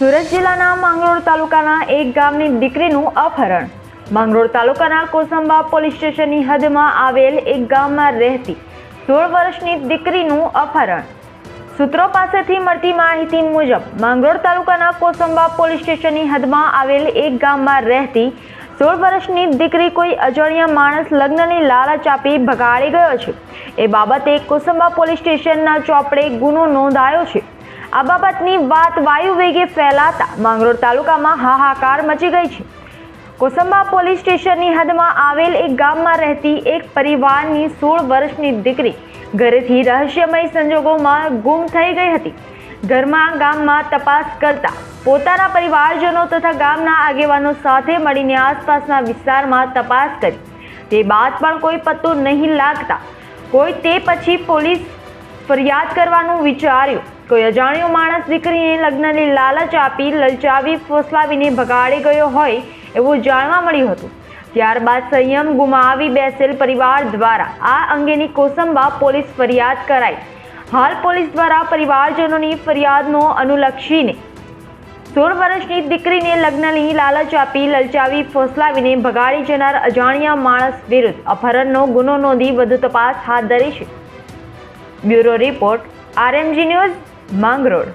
સુરત જિલ્લાના માંગરોળ તાલુકાના એક ગામની દીકરીનું અપહરણ. માંગરોળ તાલુકાના કોસંબા પોલીસ સ્ટેશનની હદમાં આવેલ એક ગામમાં રહેતી સોળ વર્ષની દીકરીનું અપહરણ. સૂત્રો પાસેથી મળતી માહિતી મુજબ, માંગરોળ તાલુકાના કોસંબા પોલીસ સ્ટેશનની હદમાં આવેલ એક ગામમાં રહેતી સોળ વર્ષની દીકરી કોઈ અજાણ્યા માણસ લગ્નની લાલચ આપી ભગાડી ગયો છે. એ બાબતે કોસંબા પોલીસ સ્ટેશનના ચોપડે ગુનો નોંધાયો છે. આ બાબતની વાત વાયુ વેગે ફેલાતા માંગરોળ તાલુકામાં હાહાકાર મચી ગઈ છે. કોસંબા પોલીસ સ્ટેશનની હદમાં આવેલ એક ગામમાં રહેતી એક પરિવારની સોળ વર્ષની દીકરી ઘરેથી રહસ્યમય સંજોગોમાં ગુમ થઈ ગઈ હતી. ઘરમાં ગામમાં તપાસ કરતા પોતાના પરિવારજનો તથા ગામના આગેવાનો સાથે મળીને આસપાસના વિસ્તારમાં તપાસ કરી. તે બાદ પણ કોઈ પત્તો નહીં લાગતા. કોઈ તે પછી પોલીસ ફરિયાદ કરવાનું વિચાર્યું. કોઈ અજાણ્યો માણસ દીકરીને લગ્નની લાલચ આપી લલચાવી ફોસલાવીને ભગાડી ગયો હોય એવું જાણવા મળ્યું હતું. ત્યારબાદ સંયમ ગુમાવી બેસેલ પરિવાર દ્વારા આ અંગેની કોસંબા પોલીસ ફરિયાદ કરાઈ. હાલ પોલીસ દ્વારા પરિવારજનોની ફરિયાદનો અનુલક્ષીને સોળ વર્ષની દીકરીને લગ્નની લાલચ આપી લલચાવી ફોસલાવીને ભગાડી જનાર અજાણ્યા માણસ વિરુદ્ધ અપહરણનો ગુનો નોંધી વધુ તપાસ હાથ ધરી છે. Bureau report RMG news Mangrol.